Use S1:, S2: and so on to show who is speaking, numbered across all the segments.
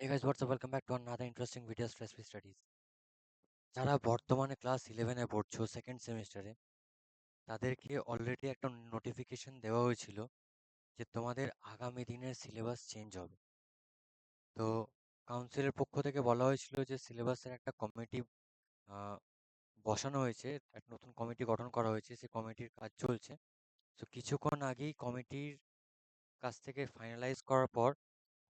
S1: Guys, what's up? Welcome back to another interesting video stress free studies. যারা বর্তমানে class ইলেভেনে পড়ছো second সেমিস্টারে তাদেরকে অলরেডি একটা নোটিফিকেশন দেওয়া হয়েছিল যে তোমাদের আগামী দিনের সিলেবাস চেঞ্জ হবে তো কাউন্সিলের পক্ষ থেকে বলা হয়েছিল যে সিলেবাসের একটা কমিটি বসানো হয়েছে একটা নতুন কমিটি গঠন করা হয়েছে সেই কমিটির কাজ চলছে তো কিছুক্ষণ আগেই কমিটির কাছ থেকে ফাইনালাইজ করার পর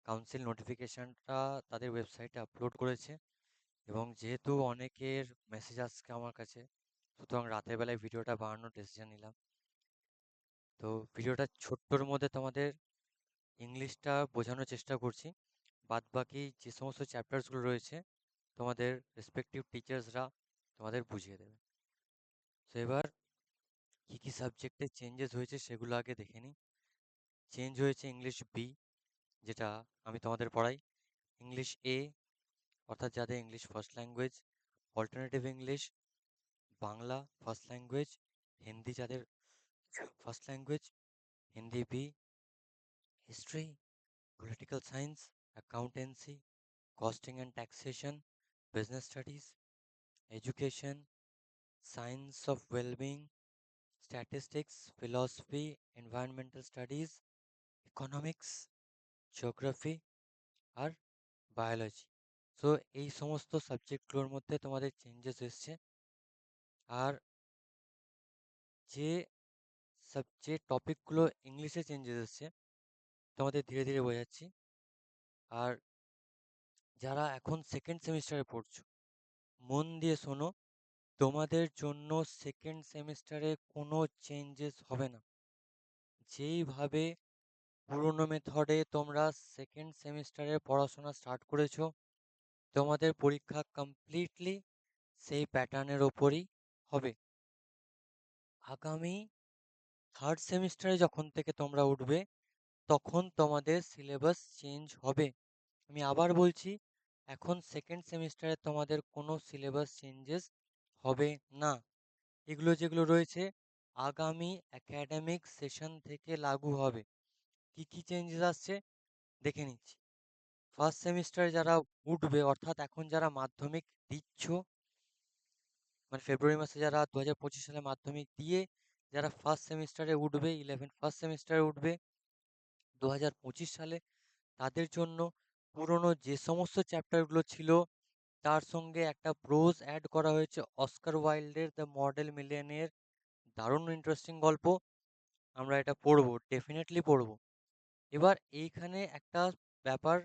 S1: কাউন্সিল নোটিফিকেশনটা তাদের ওয়েবসাইটে আপলোড করেছে এবং যেহেতু অনেকের মেসেজ আসছে আমার কাছে, সুতরাং রাতের বেলায় ভিডিওটা বানানোর ডিসিশন নিলাম। তো ভিডিওটা ছোট্টর মধ্যে তোমাদের ইংলিশটা বোঝানোর চেষ্টা করছি। বাদ বাকি যে সমস্ত চ্যাপ্টার্সগুলো রয়েছে, তোমাদের রেসপেক্টিভ টিচার্সরা তোমাদের বুঝিয়ে দেবে। তো এবার কী কী সাবজেক্টে চেঞ্জেস হয়েছে সেগুলো আগে দেখে নিই। চেঞ্জ হয়েছে ইংলিশ বি যেটা আমি তোমাদের পড়াই। ইংলিশ এ অর্থাৎ যাদের English first language alternative English Bangla first language Hindi যাদের first language Hindi B history political science accountancy costing and taxation business studies education science of wellbeing statistics philosophy environmental studies economics geography R biology so এই সমস্ত সাবজেক্টগুলোর মধ্যে তোমাদের changes এসছে। আর যে সব যে টপিকগুলো ইংলিশে চেঞ্জেস এসছে, তোমাদের ধীরে ধীরে বোঝাচ্ছি। আর যারা এখন সেকেন্ড সেমিস্টারে পড়ছো, মন দিয়ে শোনো, তোমাদের জন্য সেকেন্ড সেমিস্টারে কোনো চেঞ্জেস হবে না। যেইভাবে পুরোনো মেথডে তোমরা সেকেন্ড সেমিস্টারে পড়াশোনা স্টার্ট করেছ। তোমাদের পরীক্ষা কমপ্লিটলি সেই প্যাটার্নের ওপরই হবে। আগামী থার্ড সেমিস্টারে যখন থেকে তোমরা উঠবে, তখন তোমাদের সিলেবাস চেঞ্জ হবে। আমি আবার বলছি, এখন সেকেন্ড সেমিস্টারে তোমাদের কোনো সিলেবাস চেঞ্জেস হবে না। এগুলো যেগুলো রয়েছে, আগামী একাডেমিক সেশন থেকে লাগু হবে। কি কি চেঞ্জেস আসছে? দেখে নিচ্ছি। ফার্স্ট সেমিস্টারে যারা উঠবে, অর্থাৎ এখন যারা মাধ্যমিক দিচ্ছ মানে ফেব্রুয়ারি মাসে যারা দু হাজার পঁচিশ সালে মাধ্যমিক দিয়ে যারা ফার্স্ট সেমিস্টারে উঠবে ইলেভেন ফার্স্ট সেমিস্টারে উঠবে দু হাজার পঁচিশ সালে, তাদের জন্য পুরনো যে সমস্ত চ্যাপ্টারগুলো ছিল, তার সঙ্গে একটা প্রোজ অ্যাড করা হয়েছে অস্কার ওয়াইল্ডের দ্য মডেল মিলিয়নের দারুণ ইন্টারেস্টিং গল্প। আমরা এটা পড়ব ডেফিনেটলি পড়ব। এবার এইখানে একটা ব্যাপার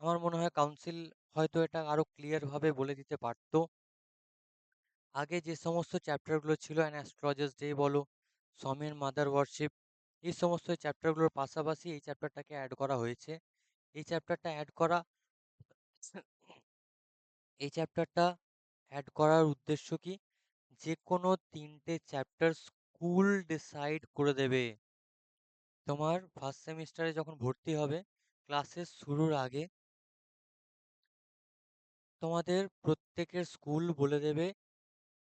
S1: আমার মনে হয় কাউন্সিল হয়তো এটা আরও ক্লিয়ারভাবে বলে দিতে পারতো। আগে যে সমস্ত চ্যাপ্টারগুলো ছিল অ্যান অ্যাস্ট্রোলজার্স ডে বলো সমের মাদার ওয়ার্শিপ এই সমস্ত চ্যাপ্টারগুলোর পাশাপাশি এই চ্যাপ্টারটাকে অ্যাড করা হয়েছে। এই চ্যাপ্টারটা অ্যাড করা এই চ্যাপ্টারটা অ্যাড করার উদ্দেশ্য কি? যে কোনো তিনটে চ্যাপ্টার স্কুল ডিসাইড করে দেবে। তোমার ফার্স্ট সেমিস্টারে যখন ভর্তি হবে ক্লাসের শুরুর আগে তোমাদের প্রত্যেকের স্কুল বলে দেবে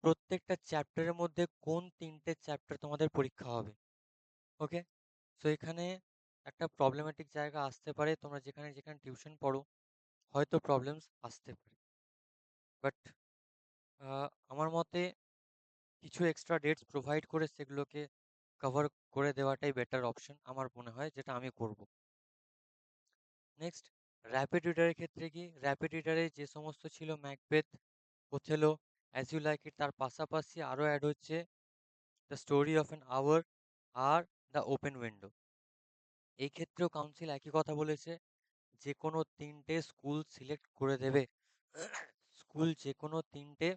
S1: প্রত্যেকটা চ্যাপ্টারের মধ্যে কোন তিনটে চ্যাপ্টার তোমাদের পরীক্ষা হবে। ওকে সো এখানে একটা প্রবলেমেটিক জায়গা আসতে পারে, তোমরা যেখানে যেখানে টিউশন পড়ো, হয়তো প্রবলেমস আসতে পারে। বাট আমার মতে কিছু এক্সট্রা ডেটস প্রোভাইড করে সেগুলোকে কভার করে দেওয়াটাই বেটার অপশন আমার মনে হয় যেটা আমি করব। নেক্সট র্যাপিড রিডারের ক্ষেত্রে কি র্যাপিড রিডারে যে সমস্ত ছিল Macbeth Othello as you like it তার পাশাপাশি আরও অ্যাড হচ্ছে the story of an hour R the open window এই ক্ষেত্রেও কাউন্সিল একই কথা বলেছে যে কোনো তিনটে স্কুল সিলেক্ট করে দেবে স্কুল যে কোনো তিনটে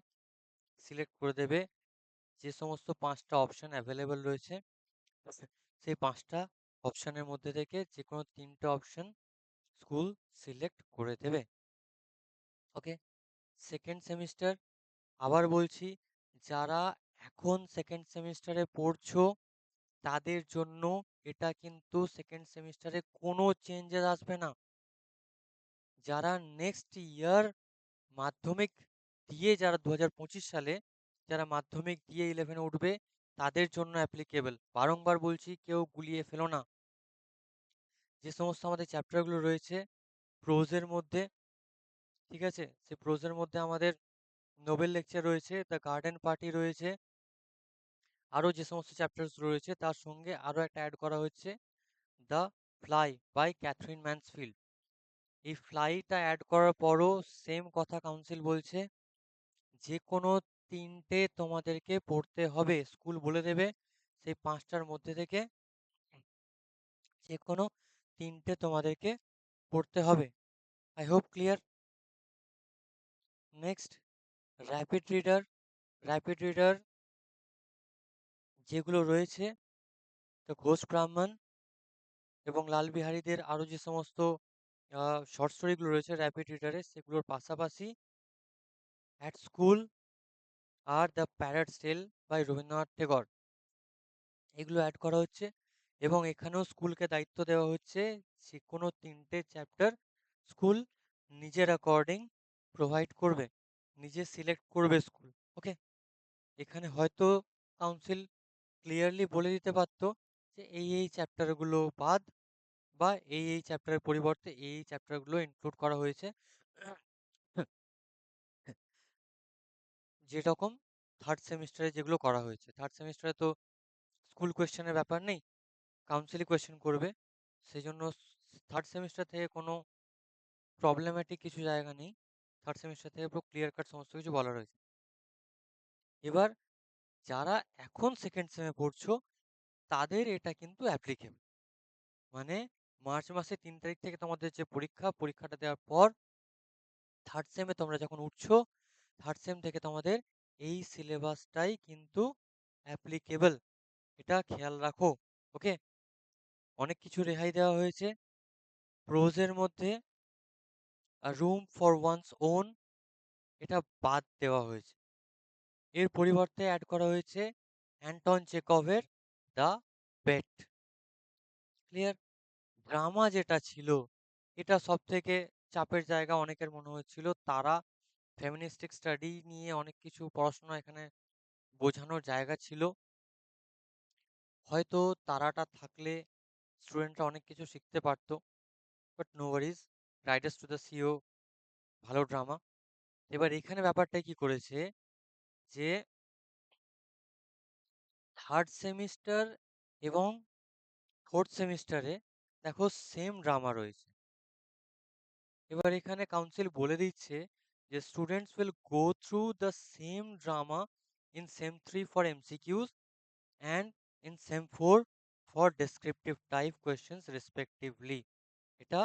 S1: সিলেক্ট করে দেবে, যে সমস্ত পাঁচটা অপশান অ্যাভেলেবেল রয়েছে। সেই পাঁচটা অপশানের মধ্যে থেকে যে কোনো তিনটে অপশান স্কুল সিলেক্ট করে দেবে। ওকে? সেকেন্ড সেমিস্টার, আবার বলছি, যারা এখন সেকেন্ড সেমিস্টারে পড়ছো, তাদের জন্য এটা কিন্তু সেকেন্ড সেমিস্টারে কোনো চেঞ্জেস আসবে না। যারা নেক্সট ইয়ার মাধ্যমিক দিয়ে যারা দু হাজার পঁচিশ সালে, যারা মাধ্যমিক দিয়ে ইলেভেনে উঠবে তাদের জন্য অ্যাপ্লিকেবল বারংবার বলছি, কেউ গুলিয়ে ফেলো না। যে সমস্ত আমাদের চ্যাপ্টারগুলো রয়েছে প্রোজের মধ্যে, ঠিক আছে? সে প্রোজের মধ্যে আমাদের নোবেল লেকচার রয়েছে দ্য গার্ডেন পার্টি রয়েছে, আরও যে সমস্ত চ্যাপ্টার্স রয়েছে, তার সঙ্গে আরও একটা অ্যাড করা হচ্ছে the fly by Katherine Mansfield এই ফ্লাইটা অ্যাড করার পরও সেম কথা কাউন্সিল বলছে, যে কোনো তিনটে তোমাদেরকে পড়তে হবে, স্কুল বলে দেবে, সেই পাঁচটার মধ্যে থেকে যে কোনো তিনটে তোমাদেরকে পড়তে হবে। I hope clear next rapid reader rapid reader যেগুলো রয়েছে, তো ঘোষ ব্রাহ্মণ এবং লালবিহারীদের আরও যে সমস্ত শর্ট স্টোরিগুলো রয়েছে র্যাপিড রিডারে সেগুলোর পাশাপাশি at school R the parrot's tale by Rabindranath Tagore. এগুলো অ্যাড করা হচ্ছে এবং এখানেও স্কুলকে দায়িত্ব দেওয়া হচ্ছে যে কোনো তিনটে চ্যাপ্টার স্কুল নিজের অ্যাকর্ডিং প্রোভাইড করবে, নিজে সিলেক্ট করবে স্কুল ওকে এখানে হয়তো কাউন্সিল ক্লিয়ারলি বলে দিতে পারতো যে এই এই চ্যাপ্টারগুলো বাদ বা এই এই চ্যাপ্টারের পরিবর্তে এই চ্যাপ্টারগুলো ইনক্লুড করা হয়েছে। যেরকম থার্ড সেমিস্টারে যেগুলো করা হয়েছে। থার্ড সেমিস্টারে তো স্কুল কোয়েশ্চেনের ব্যাপার নেই কাউন্সিলই কোয়েশ্চেন করবে। সেই জন্য থার্ড সেমিস্টার থেকে কোনো প্রবলেম্যাটিক কিছু জায়গা নেই। থার্ড সেমিস্টার থেকে পুরো ক্লিয়ার কাট সমস্ত কিছু বলা রয়েছে। এবার যারা এখন সেকেন্ড সেমে পড়ছো, তাদের এটা কিন্তু অ্যাপ্লিকেবল মানে মার্চ মাসে তিন তারিখ থেকে তোমাদের যে পরীক্ষা, পরীক্ষাটা দেওয়ার পর থার্ড সেমে তোমরা যখন উঠছো থার্ড সেম থেকে তোমাদের এই সিলেবাসটাই কিন্তু অ্যাপ্লিকেবল এটা খেয়াল রাখো, ওকে? অনেক কিছু রেহাই দেওয়া হয়েছে। প্রোজের মধ্যে রুম ফর ওয়ান্স ওন এটা বাদ দেওয়া হয়েছে। এর পরিবর্তে অ্যাড করা হয়েছে অ্যান্টন চেকভের দ্য বেট ক্লিয়ার ড্রামা যেটা ছিল, এটা সব থেকে চাপের জায়গা অনেকের মনে হচ্ছিল, তারা ফেমিনিস্টিক স্টাডি নিয়ে অনেক কিছু পড়াশোনা এখানে বোঝানোর জায়গা ছিল। হয়তো তারাটা থাকলে স্টুডেন্টরা অনেক কিছু শিখতে পারতো। But no worries riders to the sea, ভালো ড্রামা। এবার এখানে ব্যাপারটা কি করেছে যে থার্ড সেমিস্টার এবং ফোর্থ সেমিস্টারে দেখো সেম ড্রামা রয়েছে। এবার এখানে কাউন্সিল বলে দিচ্ছে যে students will go through the same drama in sem three for MCQs and in sem four for descriptive type questions respectively এটা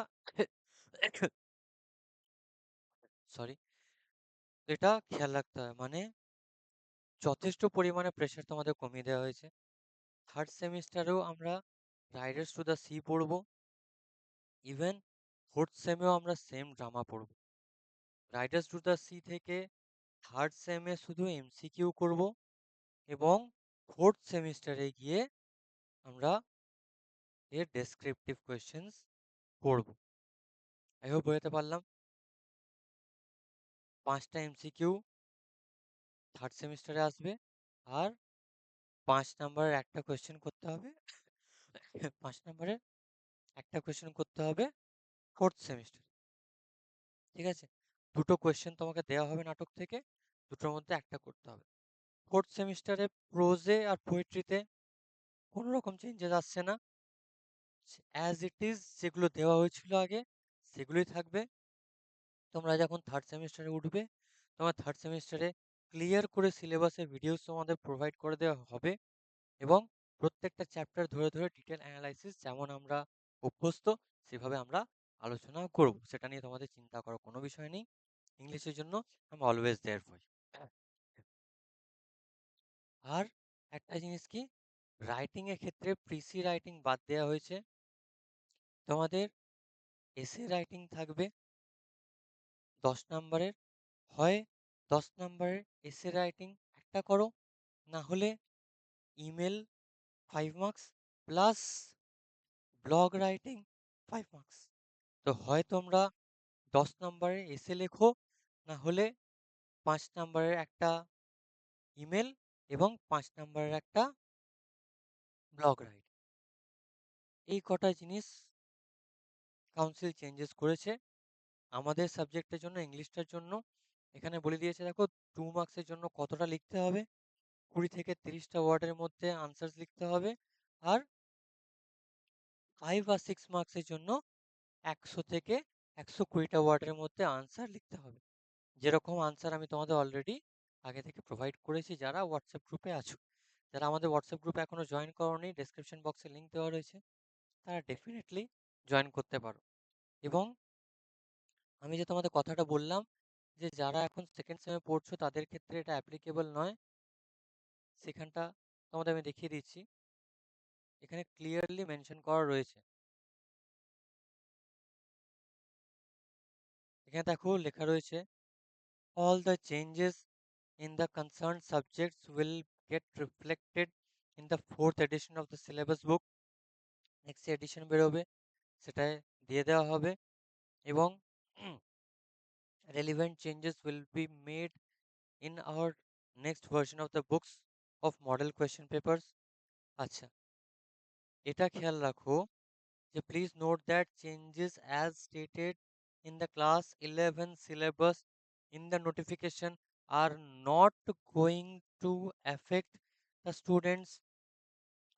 S1: সরি এটা খেয়াল রাখতে হয় মানে যথেষ্ট পরিমাণে প্রেশার তোমাদের কমিয়ে দেওয়া হয়েছে। থার্ড সেমিস্টারেও আমরা রাইডার্স টু দ্য সি পড়ব। ইভেন ফোর্থ সেমেও আমরা সেম ড্রামা পড়ব। রাইডার্স টু দ্য সি থেকে থার্ড সেমে শুধু এমসিকিউ করব এবং ফোর্থ সেমিস্টারে গিয়ে আমরা এর ডেসক্রিপটিভ কোয়েশ্চেন্স পড়ব আই হোপ বোঝাতে পারলাম। পাঁচটা এমসিকিউ থার্ড সেমিস্টারে আসবে আর পাঁচ নাম্বারের একটা কোয়েশ্চেন করতে হবে। পাঁচ নাম্বারের একটা কোয়েশ্চেন করতে হবে ফোর্থ সেমিস্টার ঠিক আছে? দুটো কোয়েশ্চেন তোমাকে দেওয়া হবে নাটক থেকে, দুটোর মধ্যে একটা করতে হবে। ফোর্থ সেমিস্টারে প্রোজে আর পোয়েট্রিতে কোনো রকম চেঞ্জেস আসছে না। অ্যাজ ইট ইজ যেগুলো দেওয়া হয়েছিল আগে, সেগুলোই থাকবে। তোমরা যখন থার্ড সেমিস্টারে উঠবে, তোমার থার্ড সেমিস্টারে ক্লিয়ার করে সিলেবাসের ভিডিওস তোমাদের প্রোভাইড করে দেওয়া হবে এবং প্রত্যেকটা চ্যাপ্টার ধরে ধরে ডিটেল অ্যানালাইসিস যেমন আমরা অভ্যস্ত, সেভাবে আমরা আলোচনা করব। সেটা নিয়ে তোমাদের চিন্তা করার কোনো বিষয় নেই। ইংলিশের জন্য আমি অলওয়েজ দেয়ার ফর আর একটা জিনিস কি? রাইটিং এর ক্ষেত্রে প্রিসি রাইটিং বাদ দেওয়া হয়েছে। তোমাদের এসে রাইটিং থাকবে। দশ নম্বরের হয় দশ নম্বরের এসে রাইটিং একটা করো। না হলে email five marks plus blog writing five marks তো হয় তোমরা দশ নম্বরের এসে লেখো, না হলে পাঁচ নম্বরের একটা ইমেল এবং পাঁচ নম্বরের একটা ব্লগ রাইট। এই কটা জিনিস কাউন্সিল চেঞ্জেস করেছে। আমাদের সাবজেক্টের জন্য, ইংলিশটার জন্য। এখানে বলে দিয়েছে, দেখো টু মার্কসের জন্য কতটা লিখতে হবে? কুড়ি থেকে তিরিশটা ওয়ার্ডের মধ্যে আনসার্স লিখতে হবে। আর ফাইভ আর সিক্স মার্কসের জন্য একশো থেকে একশো কুড়িটা ওয়ার্ডের মধ্যে আনসার লিখতে হবে। যেরকম আনসার আমি তোমাদের অলরেডি আগে থেকে প্রোভাইড করেছি যারা হোয়াটসঅ্যাপ গ্রুপে আছো। যারা আমাদের হোয়াটসঅ্যাপ গ্রুপে এখনও জয়েন করোনি ডেসক্রিপশন বক্সে লিঙ্ক দেওয়া রয়েছে, তারা ডেফিনেটলি জয়েন করতে পারো। এবং আমি যে তোমাদের কথাটা বললাম যে যারা এখন সেকেন্ড সেমে পড়ছো, তাদের ক্ষেত্রে এটা অ্যাপ্লিকেবল নয়। সেখানটা তোমাদের আমি দেখিয়ে দিচ্ছি। এখানে ক্লিয়ারলি মেনশন করা রয়েছে। এখানে দেখো লেখা রয়েছে all the changes in the concern subjects will get reflected in the fourth edition of the syllabus book next edition বেরোবে সেটায় দিয়ে দেওয়া হবে এবং relevant changes will be made in our next version of the books of model question papers আচ্ছা এটা খেয়াল রাখো যে please note that changes as stated in the class 11 syllabus in the notification are not going to affect the students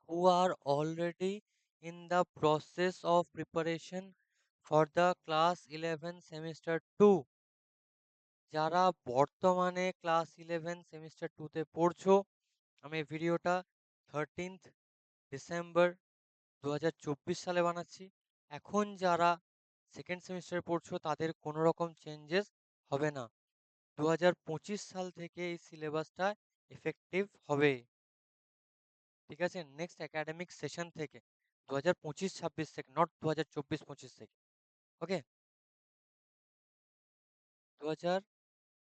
S1: who are already in the process of preparation for the class 11 semester 2 যারা বর্তমানে class eleven semester টুতে পড়ছো আমি ভিডিওটা thirteenth December দু হাজার চব্বিশ সালে বানাচ্ছি এখন যারা সেকেন্ড সেমিস্টারে পড়ছো, তাদের কোনো রকম চেঞ্জেস হবে না। দু হাজার পঁচিশ সাল থেকে এই সিলেবাসটা এফেক্টিভ হবে। ঠিক আছে? নেক্সট একাডেমিক সেশন থেকে দু হাজার পঁচিশ ছাব্বিশ থেকে নট দু হাজার চব্বিশ পঁচিশ থেকে। ওকে দু হাজার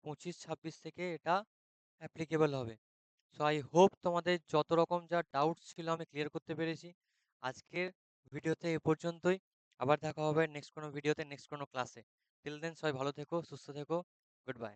S1: পঁচিশ ছাব্বিশ থেকে এটা অ্যাপ্লিকেবল হবে। সো আই হোপ তোমাদের যত রকম যা ডাউটস ছিল আমি ক্লিয়ার করতে পেরেছি। আজকের ভিডিওতে এ পর্যন্তই। আবার দেখা হবে নেক্সট কোনো ভিডিওতে নেক্সট কোনো ক্লাসে টিল দেন সবাই ভালো থেকো, সুস্থ থেকো গুড বাই